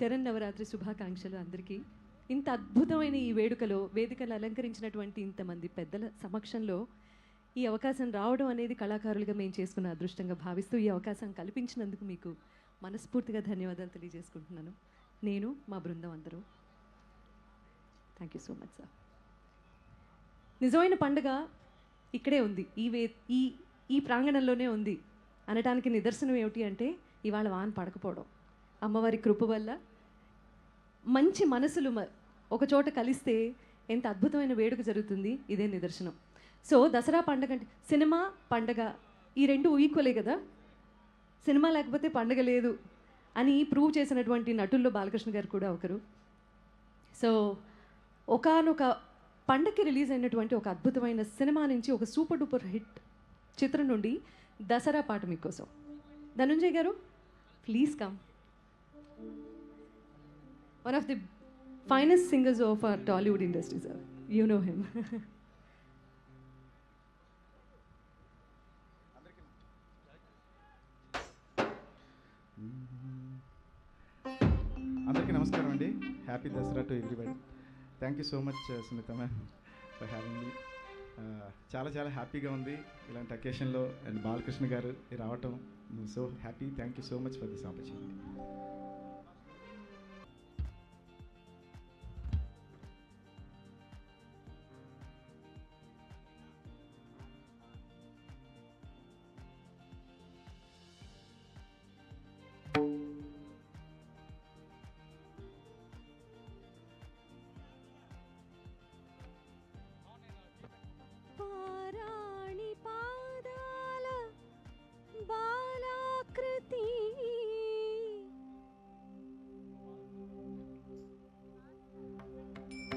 శరణ్ నవరాత్రి శుభాకాంక్షలు అందరికీ. ఇంత అద్భుతమైన ఈ వేడుకలో వేదికలు అలంకరించినటువంటి ఇంతమంది పెద్దల సమక్షంలో ఈ అవకాశం రావడం అనేది కళాకారులుగా మేము చేసుకున్న అదృష్టంగా భావిస్తూ ఈ అవకాశం కల్పించినందుకు మీకు మనస్ఫూర్తిగా ధన్యవాదాలు తెలియజేసుకుంటున్నాను. నేను మా బృందం అందరూ. Thank you so much sir నిజమైన పండుగ ఇక్కడే ఉంది. ఈ వే ఈ ఈ ప్రాంగణంలోనే ఉంది. అనటానికి నిదర్శనం ఏమిటి అంటే ఇవాళ వాన పడకపోవడం. అమ్మవారి కృప వల్ల మంచి మనసులు మ- ఒక చోట కలిస్తే ఎంత అద్భుతమైన వేడుక జరుగుతుంది ఇదే నిదర్శనం. సో దసరా పండగ అంటే సినిమా పండగ ఈ రెండు ఈక్వలే కదా? సినిమా లేకపోతే పండగ లేదు అని ప్రూవ్ చేసినటువంటి నటుల్లో బాలకృష్ణ గారు కూడా ఒకరు. సో ఒకానొక పండగకి రిలీజ్ అయినటువంటి ఒక అద్భుతమైన సినిమా నుంచి ఒక సూపర్ డూపర్ హిట్ చిత్రం నుండి దసరా పాట మీకోసం. ధనుంజయ్ గారు please come one of the finest singers of our Tollywood industry sir you know him అందరికీ నమస్కారం అండి. Happy Dasara to everybody thank you so much Sunitha ma'am for having me చాలా చాలా హ్యాపీగా ఉంది ఇలాంటి అకేషన్లో అండ్ బాలకృష్ణ గారు రావటం. So happy thank you so much for this opportunity